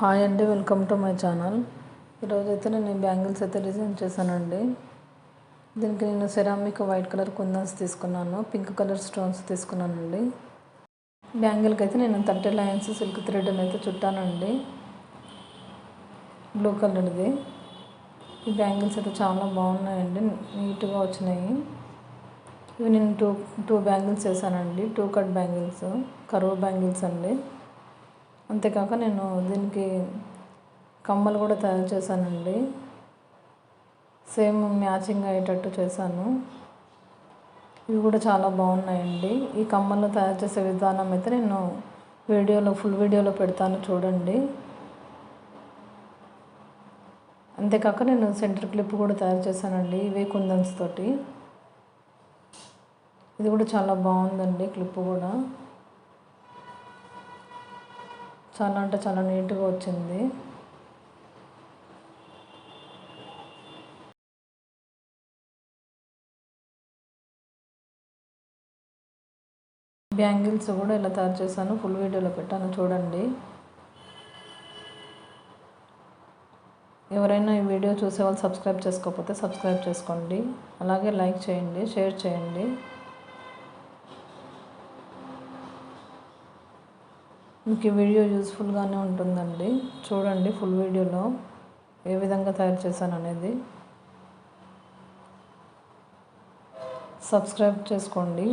Hi అండి welcome to my channel. ఈరోజు అయితే నేను బ్యాంగిల్స్ అయితే డిజైన్ చేశానండి. దీనికి నేను సెరామిక్ వైట్ కలర్ కుందన్స్ తీసుకున్నాను పింక్ కలర్ స్టోన్స్ తీసుకున్నానండి. బ్యాంగిల్కి అయితే నేను థర్టీ లైన్స్ సిల్క్ థ్రెడ్ అయితే చుట్టానండి. బ్లూ కలర్ది. ఈ బ్యాంగిల్స్ అయితే చాలా బాగున్నాయండి నీట్గా వచ్చినాయి. ఇవి నేను టూ టూ బ్యాంగిల్స్ వేసానండి టూ కట్ బ్యాంగిల్స్ కరువు బ్యాంగిల్స్ అండి. అంతేకాక నేను దీనికి కమ్మలు కూడా తయారు చేశానండి. సేమ్ మ్యాచింగ్ అయ్యేటట్టు చేశాను. ఇవి కూడా చాలా బాగున్నాయండి. ఈ కమ్మలు తయారు చేసే విధానం అయితే నేను వీడియోలో ఫుల్ వీడియోలో పెడతాను చూడండి. అంతేకాక నేను సెంటర్ క్లిప్ కూడా తయారు చేశానండి ఇవే కుందన్స్ తోటి. ఇది కూడా చాలా బాగుందండి క్లిప్ కూడా. చాలా అంటే చాలా నీట్గా వచ్చింది. బ్యాంగిల్స్ కూడా ఇలా తయారు చేశాను. ఫుల్ వీడియోలో పెట్టాను చూడండి. ఎవరైనా ఈ వీడియో చూసే వాళ్ళు సబ్స్క్రైబ్ చేసుకోకపోతే సబ్స్క్రైబ్ చేసుకోండి. అలాగే లైక్ చేయండి షేర్ చేయండి. మీకు ఈ వీడియో యూస్ఫుల్గానే ఉంటుందండి. చూడండి ఫుల్ వీడియోలో ఏ విధంగా తయారు చేశాను అనేది. సబ్స్క్రైబ్ చేసుకోండి.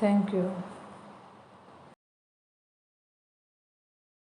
Thank you.